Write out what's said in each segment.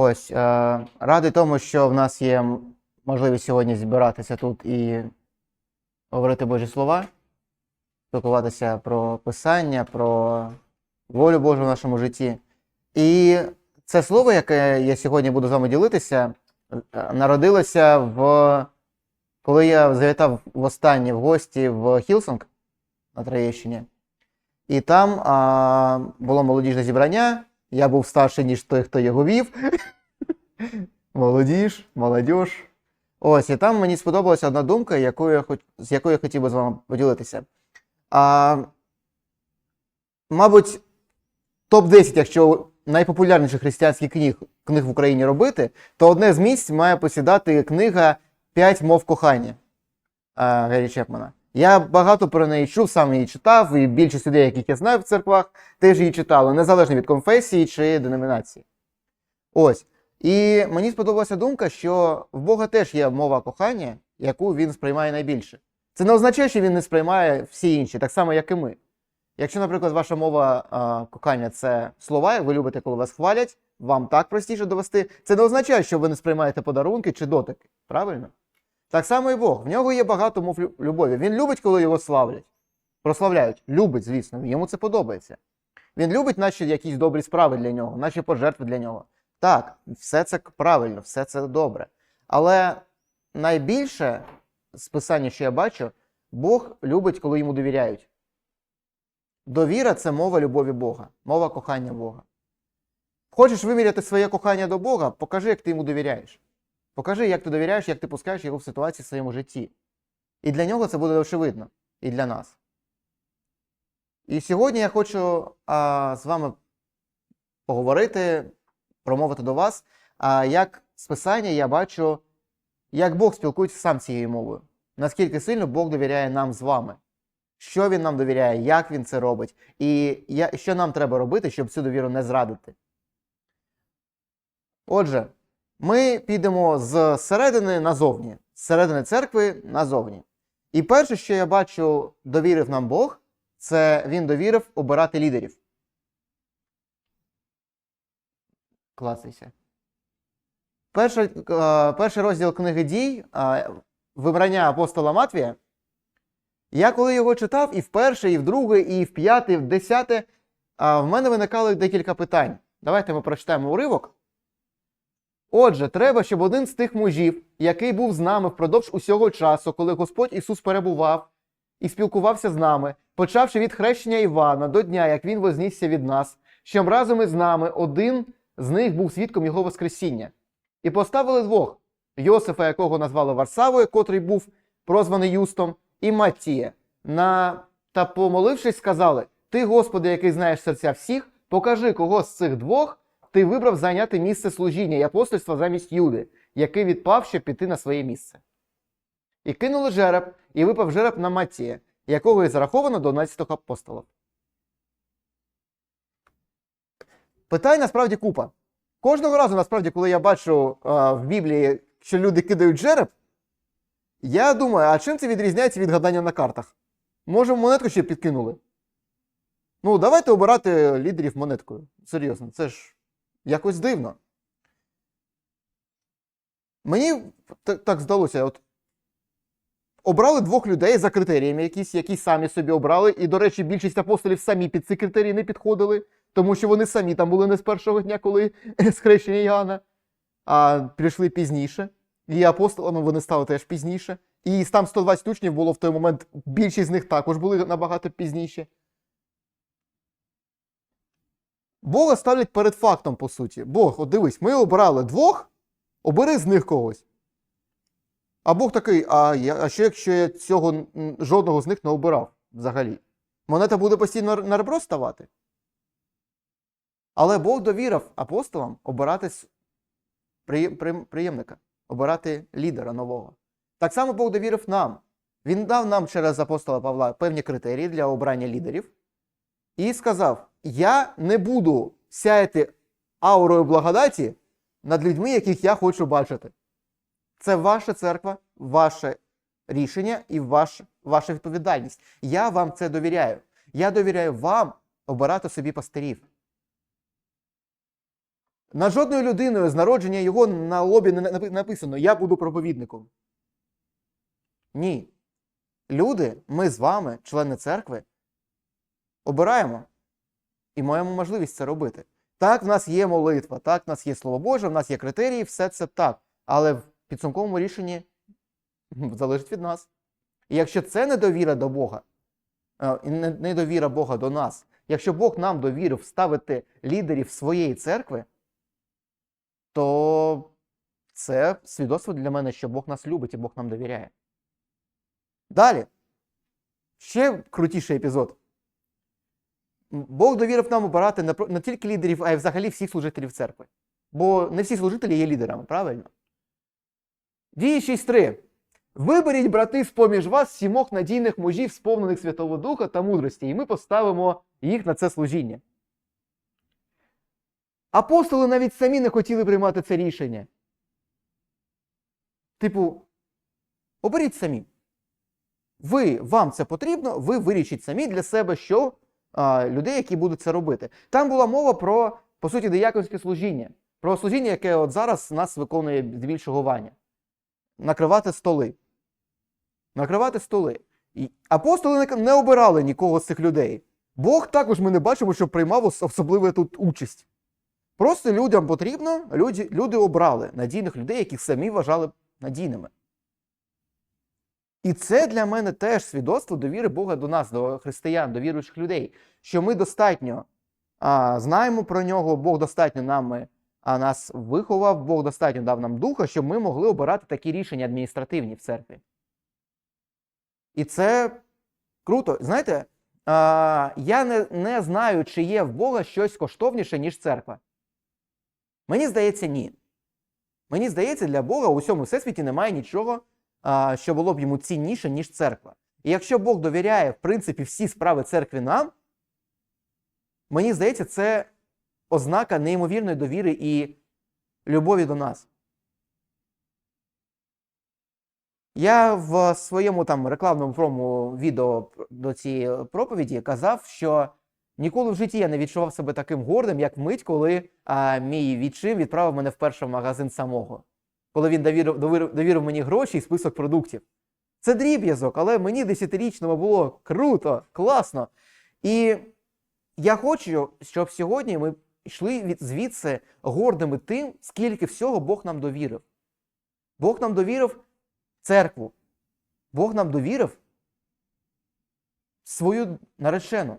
Ось, е, радий тому, що в нас є можливість сьогодні збиратися тут і говорити Божі слова, спілкуватися про Писання, про волю Божу в нашому житті. І це слово, яке я сьогодні буду з вами ділитися, е, народилося в коли я завітав востаннє в гості в Хілсонг на Троєщині. І там а, було молодіжне зібрання. Я був старший, ніж той, хто його вів. Молодіж, молодіж. Ось, і там мені сподобалася одна думка, яку я з якою я хотів би з вами поділитися. А, мабуть, топ-10, якщо найпопулярніших християнських книг, книг в Україні робити, то одне з місць має посідати книга П'ять мов кохання а, Гері Чепмана. Я багато про неї чув, сам її читав, і більшість людей, яких я знаю в церквах, теж її читали, незалежно від конфесії чи деномінації. Ось. І мені сподобалася думка, що в Бога теж є мова кохання, яку він сприймає найбільше. Це не означає, що він не сприймає всі інші, так само, як і ми. Якщо, наприклад, ваша мова а, кохання це слова, ви любите, коли вас хвалять, вам так простіше довести. Це не означає, що ви не сприймаєте подарунки чи дотики. Правильно? Так само і Бог. В нього є багато мов любові. Він любить, коли його славлять. Прославляють. Любить, звісно, йому це подобається. Він любить наші якісь добрі справи для нього, наші пожертви для нього. Так, все це правильно, все це добре. Але найбільше з писання, що я бачу, Бог любить, коли йому довіряють. Довіра це мова любові Бога, мова кохання Бога. Хочеш виміряти своє кохання до Бога, покажи, як ти йому довіряєш. Покажи, як ти довіряєш, як ти пускаєш його в ситуації в своєму житті. І для нього це буде очевидно, і для нас. І сьогодні я хочу а, з вами поговорити, промовити до вас, а, як з писання я бачу, як Бог спілкується сам цією мовою. Наскільки сильно Бог довіряє нам з вами. Що він нам довіряє, як він це робить, і я, що нам треба робити, щоб цю довіру не зрадити. Отже, ми підемо з середини назовні, з середини церкви назовні. І перше, що я бачу, довірив нам Бог, це він довірив обирати лідерів. Клацайся. Перший, е, перший розділ книги дій, е, вибрання апостола Матвія. Я коли його читав, і вперше, і вдруге, і в п'яте, і в десяте, в мене виникало декілька питань. Давайте ми прочитаємо уривок. Отже, треба, щоб один з тих мужів, який був з нами впродовж усього часу, коли Господь Ісус перебував і спілкувався з нами, почавши від хрещення Івана до дня, як він вознісся від нас, щоб разом із нами один з них був свідком Його Воскресіння. І поставили двох Йосифа, якого назвали Варсавою, котрий був прозваний Юстом, і Маттія. На... Та помолившись, сказали: Ти, Господи, який знаєш серця всіх, покажи, кого з цих двох ти вибрав зайняти місце служіння і апостольства замість Юди, який відпав, щоб піти на своє місце. І кинули жереб, і випав жереб на Маттія, якого і зараховано до 11 апостолів. Питань насправді купа. Кожного разу, насправді, коли я бачу а, в Біблії, що люди кидають жереб, я думаю, а чим це відрізняється від гадання на картах? Може, монетку ще підкинули? Ну, давайте обирати лідерів монеткою. Серйозно, це ж якось дивно. Мені так, здалося, от обрали двох людей за критеріями, якісь, які самі собі обрали. І, до речі, більшість апостолів самі під ці критерії не підходили, тому що вони самі там були не з першого дня, коли схрещення Іоанна, а прийшли пізніше. І апостолами вони стали теж пізніше. І там 120 учнів було в той момент, більшість з них також були набагато пізніше. Бога ставлять перед фактом, по суті. Бог, от дивись, ми обрали двох, обери з них когось. А Бог такий, а, я, а що якщо я цього жодного з них не обирав взагалі? Монета буде постійно на ребро ставати? Але Бог довірив апостолам обирати приємника, обирати лідера нового. Так само Бог довірив нам. Він дав нам через апостола Павла певні критерії для обрання лідерів і сказав: Я не буду сяяти аурою благодаті над людьми, яких я хочу бачити. Це ваша церква, ваше рішення і ваш, ваша відповідальність. Я вам це довіряю. Я довіряю вам обирати собі пастирів. Над жодною людиною з народження його на лобі не написано Я буду проповідником. Ні. Люди, ми з вами, члени церкви, обираємо і маємо можливість це робити. Так, в нас є молитва, так, в нас є Слово Боже, в нас є критерії, все це так. Але в підсумковому рішенні залежить від нас. І якщо це недовіра до Бога, е, недовіра Бога до нас, якщо Бог нам довірив ставити лідерів своєї церкви, то це свідоцтво для мене, що Бог нас любить і Бог нам довіряє. Далі. Ще крутіший епізод. Бог довірив нам обирати не тільки лідерів, а й взагалі всіх служителів церкви. Бо не всі служителі є лідерами, правильно? Дії 6.3. Виберіть, брати, з-поміж вас сімох надійних мужів, сповнених Святого Духа та мудрості, і ми поставимо їх на це служіння. Апостоли навіть самі не хотіли приймати це рішення. Типу, оберіть самі. Ви, вам це потрібно, ви вирішіть самі для себе, що людей, які будуть це робити. Там була мова про, по суті, дияконське служіння. Про служіння, яке от зараз нас виконує здебільшого Ваня. Накривати столи. Накривати столи. І апостоли не обирали нікого з цих людей. Бог також ми не бачимо, що приймав особливу тут участь. Просто людям потрібно, люди, люди обрали надійних людей, яких самі вважали надійними. І це для мене теж свідоцтво довіри Бога до нас, до християн, до віруючих людей, що ми достатньо а, знаємо про нього, Бог достатньо нами а, нас виховав, Бог достатньо дав нам духа, щоб ми могли обирати такі рішення адміністративні в церкві. І це круто. Знаєте, а, я не, не знаю, чи є в Бога щось коштовніше, ніж церква. Мені здається, ні. Мені здається, для Бога у всьому всесвіті немає нічого, що було б йому цінніше, ніж церква. І якщо Бог довіряє, в принципі, всі справи церкви нам, мені здається, це ознака неймовірної довіри і любові до нас. Я в своєму там рекламному промо відео до цієї проповіді казав, що ніколи в житті я не відчував себе таким гордим, як мить, коли а, мій відчим відправив мене вперше в магазин самого. Коли він довірив, довірив, довірив мені гроші і список продуктів. Це дріб'язок, але мені десятирічному було круто, класно. І я хочу, щоб сьогодні ми йшли від звідси гордими тим, скільки всього Бог нам довірив. Бог нам довірив церкву. Бог нам довірив свою наречену,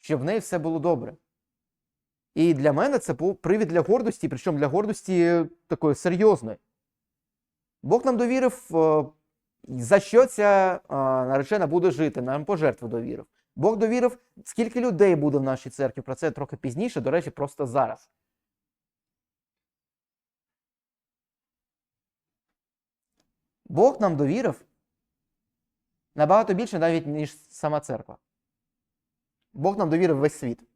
щоб в неї все було добре. І для мене це був привід для гордості, причому для гордості такої серйозної. Бог нам довірив, е, за що ця е, наречена буде жити, нам пожертви довірив. Бог довірив, скільки людей буде в нашій церкві. Про це трохи пізніше, до речі, просто зараз. Бог нам довірив набагато більше навіть, ніж сама церква. Бог нам довірив весь світ.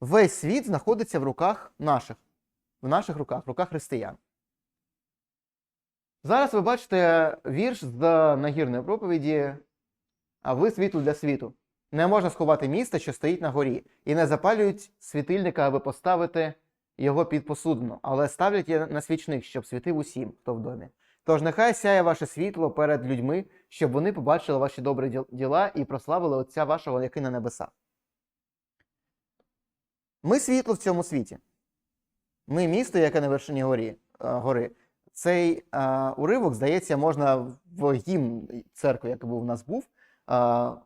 Весь світ знаходиться в руках наших, в наших руках, в руках християн. Зараз ви бачите вірш з нагірної проповіді, а ви світло для світу. Не можна сховати місто, що стоїть на горі, і не запалюють світильника, аби поставити його під посудину, але ставлять на свічник, щоб світив усім, хто в домі. Тож нехай сяє ваше світло перед людьми, щоб вони побачили ваші добрі діла і прославили Отця вашого, який на небесах. Ми світло в цьому світі. Ми місто, яке на вершині горі, е, гори. Цей е, уривок, здається, можна в гімн церкви, який був у нас був, е,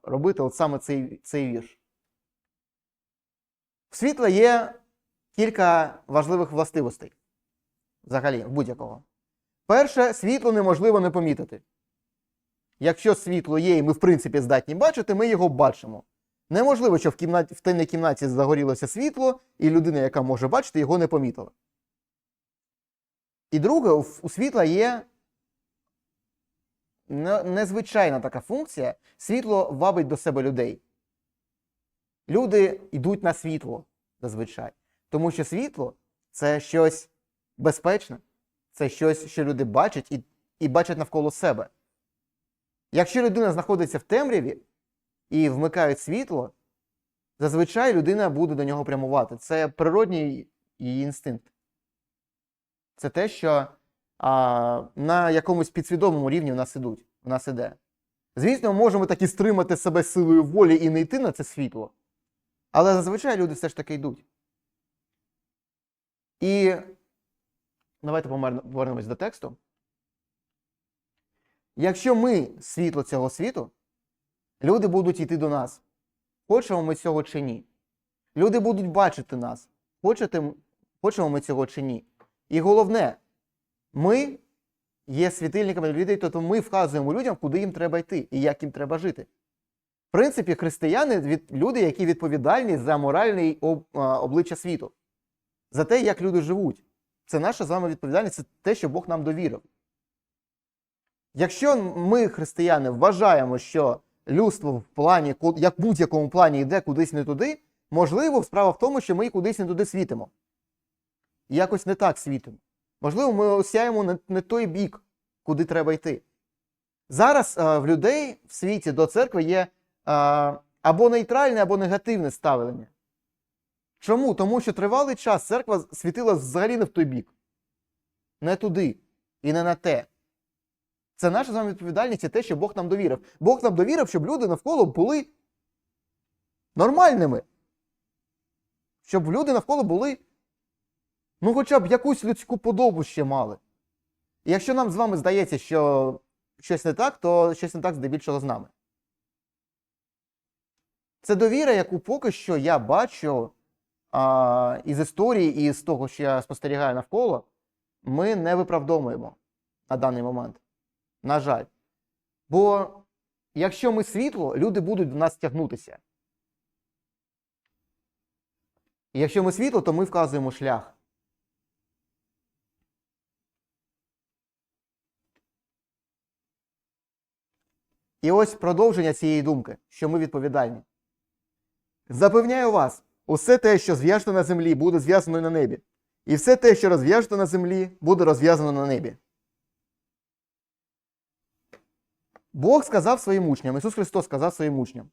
робити от саме цей, цей вірш. В світла є кілька важливих властивостей. Взагалі, будь-якого. Перше, світло неможливо не помітити. Якщо світло є, і ми, в принципі, здатні бачити, ми його бачимо. Неможливо, щоб в, кімнаті, в темній кімнаті загорілося світло, і людина, яка може бачити, його не помітила. І друге, у світла є незвичайна така функція. Світло вабить до себе людей. Люди йдуть на світло зазвичай. Тому що світло це щось безпечне, це щось, що люди бачать і, і бачать навколо себе. Якщо людина знаходиться в темряві і вмикають світло, зазвичай людина буде до нього прямувати. Це природній її інстинкт. Це те, що а, на якомусь підсвідомому рівні в нас ідуть, в нас іде. Звісно, можемо таки стримати себе силою волі і не йти на це світло. Але зазвичай люди все ж таки йдуть. І давайте повернемось до тексту. Якщо ми світло цього світу, люди будуть йти до нас. Хочемо ми цього чи ні. Люди будуть бачити нас. Хочете, хочемо ми цього чи ні. І головне, ми є світильниками людей, тобто ми вказуємо людям, куди їм треба йти і як їм треба жити. В принципі, християни від, люди, які відповідальні за моральне об, обличчя світу, за те, як люди живуть. Це наша з вами відповідальність, це те, що Бог нам довірив. Якщо ми, християни, вважаємо, що людство в плані, як в будь-якому плані йде кудись не туди, можливо, справа в тому, що ми кудись не туди світимо. Якось не так світимо. Можливо, ми осяємо не, не той бік, куди треба йти. Зараз е, в людей в світі до церкви є е, або нейтральне, або негативне ставлення. Чому? Тому що тривалий час церква світила взагалі не в той бік, не туди і не на те. Це наша з вами відповідальність і те, що Бог нам довірив. Бог нам довірив, щоб люди навколо були нормальними. Щоб люди навколо були, ну, хоча б якусь людську подобу ще мали. І якщо нам з вами здається, що щось не так, то щось не так здебільшого з нами. Це довіра, яку поки що я бачу а, із історії і з того, що я спостерігаю навколо, ми не виправдовуємо на даний момент. На жаль. Бо якщо ми світло, люди будуть до нас тягнутися. І якщо ми світло, то ми вказуємо шлях. І ось продовження цієї думки, що ми відповідальні. Запевняю вас, усе те, що зв'яжете на землі, буде зв'язано на небі. І все те, що розв'яжете на землі, буде розв'язано на небі. Бог сказав своїм учням, Ісус Христос сказав своїм учням: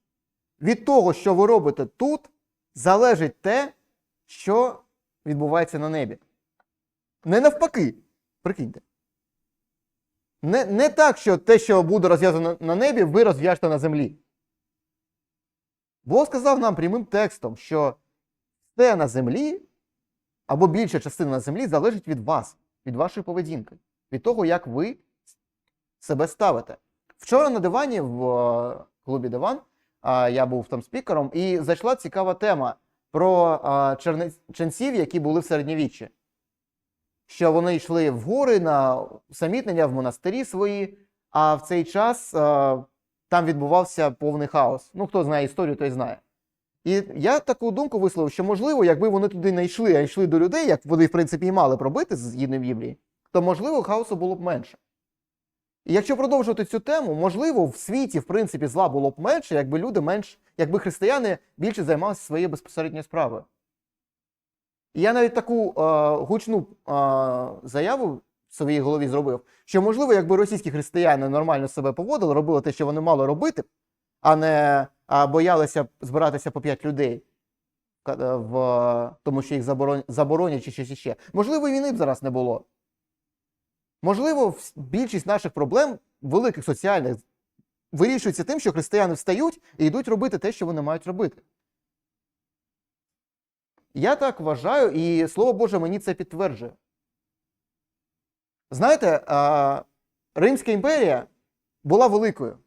від того, що ви робите тут, залежить те, що відбувається на небі. Не навпаки. Прикиньте. Не, не так, що те, що буде розв'язано на небі, ви розв'яжете на землі. Бог сказав нам прямим текстом, що все на землі, або більша частина на землі залежить від вас, від вашої поведінки, від того, як ви себе ставите. Вчора на дивані в е, клубі Диван я був там спікером, і зайшла цікава тема про а, які були в середньовіччі. Що вони йшли в гори на самітнення в монастирі свої, а в цей час там відбувався повний хаос. Ну, хто знає історію, той знає. І я таку думку висловив, що можливо, якби вони туди не йшли, а йшли до людей, як вони, в принципі, і мали пробити згідно Біблії, то можливо хаосу було б менше. І якщо продовжувати цю тему, можливо, в світі, в принципі, зла було б менше, якби люди менш, якби християни більше займалися своєю безпосередньою справою. І я навіть таку е, гучну е, заяву в своїй голові зробив, що, можливо, якби російські християни нормально себе поводили, робили те, що вони мали робити, а не а, боялися збиратися по 5 людей, ка- в, тому що їх заборон, заборонять чи щось іще. Можливо, війни б зараз не було. Можливо, більшість наших проблем, великих соціальних, вирішується тим, що християни встають і йдуть робити те, що вони мають робити. Я так вважаю, і Слово Боже мені це підтверджує. Знаєте, Римська імперія була великою,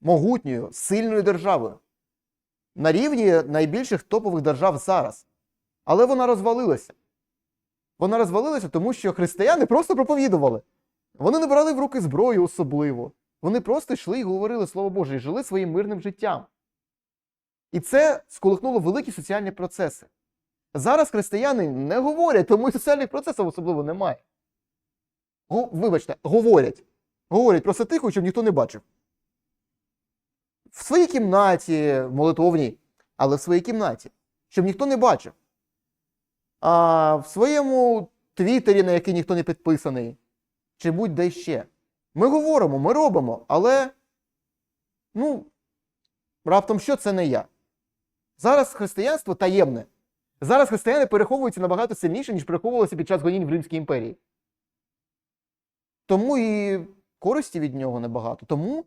могутньою, сильною державою. На рівні найбільших топових держав зараз. Але вона розвалилася. Вона розвалилася, тому що християни просто проповідували. Вони не брали в руки зброю особливо. Вони просто йшли і говорили Слово Боже, і жили своїм мирним життям. І це сколихнуло великі соціальні процеси. Зараз християни не говорять, тому і соціальних процесів особливо немає. Го- вибачте, говорять. Говорять просто тихо, щоб ніхто не бачив. В своїй кімнаті, молитовній, але в своїй кімнаті, щоб ніхто не бачив. А в своєму твіттері, на який ніхто не підписаний, чи будь-де ще. Ми говоримо, ми робимо, але ну, раптом що це не я. Зараз християнство таємне. Зараз християни переховуються набагато сильніше, ніж переховувалися під час гонінь в Римській імперії. Тому і користі від нього небагато. Тому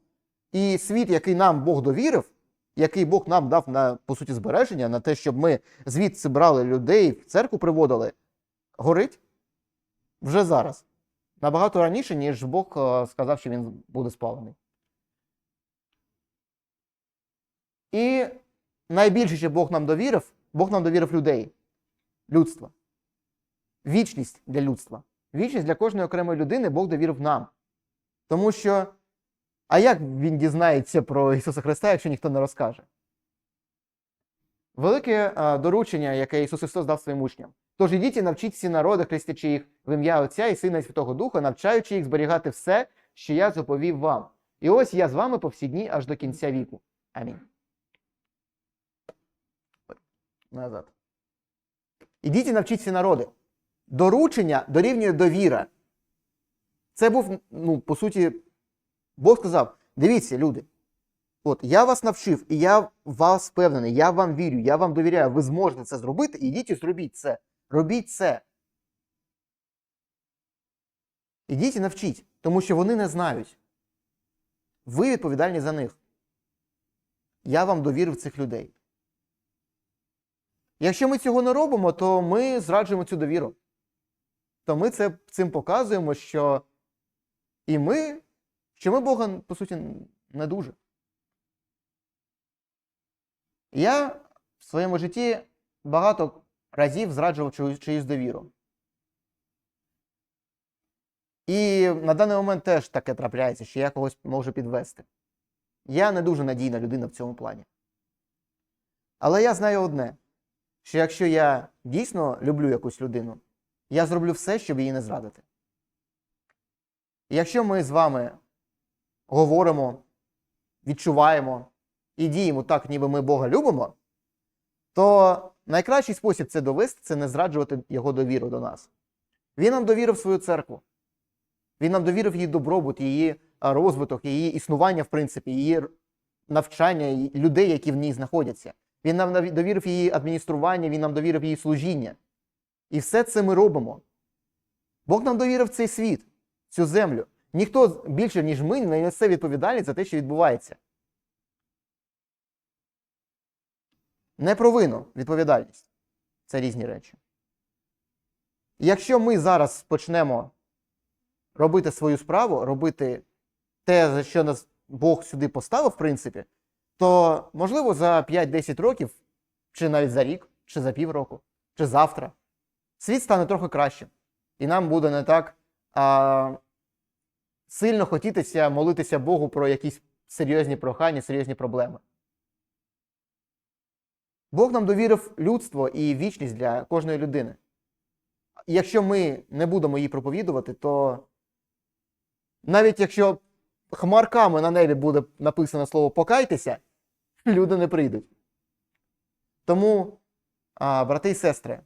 і світ, який нам Бог довірив, який Бог нам дав на по суті збереження, на те, щоб ми звідси брали людей, в церкву приводили, горить вже зараз. Набагато раніше, ніж Бог е, сказав, що він буде спалений. І найбільше, що Бог нам довірив, Бог нам довірив людей, людства. Вічність для людства. Вічність для кожної окремої людини Бог довірив нам. Тому що, а як він дізнається про Ісуса Христа, якщо ніхто не розкаже? Велике е, доручення, яке Ісус Христос дав своїм учням. Тож ідіть і навчіть всі народи, хрестячи їх в ім'я Отця і Сина і Святого Духа, навчаючи їх зберігати все, що я заповів вам. І ось я з вами по всі дні аж до кінця віку. Амінь. Назад. Ідіть і навчіть всі народи. Доручення дорівнює довіра. Це був, ну, по суті, Бог сказав: дивіться, люди, от я вас навчив, і я вас впевнений, я вам вірю, я вам довіряю, ви зможете це зробити, ідіть і зробіть це. Робіть це. Ідіть і навчіть, тому що вони не знають. Ви відповідальні за них. Я вам довірив цих людей. Якщо ми цього не робимо, то ми зраджуємо цю довіру. То ми це, цим показуємо, що і ми, що ми Бога, по суті, не дуже. Я в своєму житті багато разів зраджував чиюсь, довіру. І на даний момент теж таке трапляється, що я когось можу підвести. Я не дуже надійна людина в цьому плані. Але я знаю одне: що якщо я дійсно люблю якусь людину, я зроблю все, щоб її не зрадити. І якщо ми з вами говоримо, відчуваємо і діємо так, ніби ми Бога любимо, то найкращий спосіб це довести це не зраджувати його довіру до нас. Він нам довірив свою церкву. Він нам довірив її добробут, її розвиток, її існування, в принципі, її навчання, людей, які в ній знаходяться. Він нам довірив її адміністрування, він нам довірив її служіння. І все це ми робимо. Бог нам довірив цей світ, цю землю. Ніхто більше, ніж ми, не несе відповідальність за те, що відбувається. Не провину, відповідальність. Це різні речі. Якщо ми зараз почнемо робити свою справу, робити те, за що нас Бог сюди поставив, в принципі, то можливо за 5-10 років, чи навіть за рік, чи за півроку, чи завтра, світ стане трохи кращим. І нам буде не так а, сильно хотітися молитися Богу про якісь серйозні прохання, серйозні проблеми. Бог нам довірив людство і вічність для кожної людини. Якщо ми не будемо її проповідувати, то навіть якщо хмарками на небі буде написано слово покайтеся, люди не прийдуть. Тому, а, брати і сестри,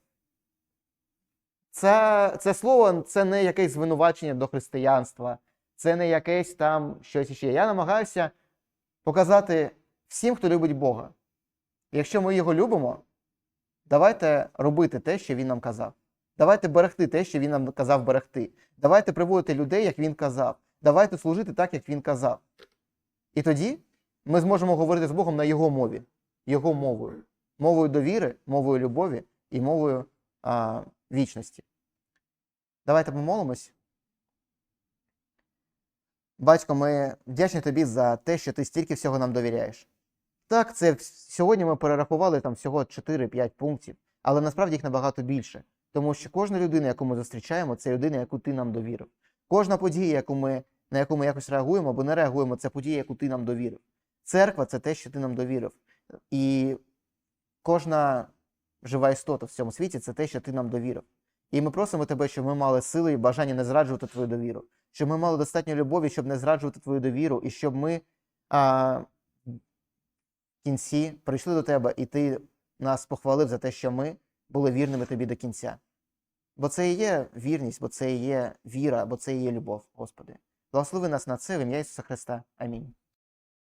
це, це слово це не якесь звинувачення до християнства, це не якесь там щось іще. Я намагаюся показати всім, хто любить Бога. Якщо ми його любимо, давайте робити те, що він нам казав. Давайте берегти те, що він нам казав берегти. Давайте приводити людей, як він казав. Давайте служити так, як він казав. І тоді ми зможемо говорити з Богом на його мові, його мовою, мовою довіри, мовою любові і мовою а, вічності. Давайте помолимось. Батько, ми вдячні тобі за те, що ти стільки всього нам довіряєш. Так, це сьогодні ми перерахували там всього 4-5 пунктів, але насправді їх набагато більше. Тому що кожна людина, яку ми зустрічаємо, це людина, яку ти нам довірив. Кожна подія, яку ми, на яку ми якось реагуємо або не реагуємо, це подія, яку ти нам довірив. Церква це те, що ти нам довірив. І кожна жива істота в цьому світі це те, що ти нам довірив. І ми просимо тебе, щоб ми мали сили і бажання не зраджувати твою довіру, щоб ми мали достатньо любові, щоб не зраджувати твою довіру, і щоб ми а, кінці прийшли до тебе, і ти нас похвалив за те, що ми були вірними тобі до кінця. Бо це і є вірність, бо це і є віра, бо це і є любов, Господи. Благослови нас на це в ім'я Ісуса Христа. Амінь.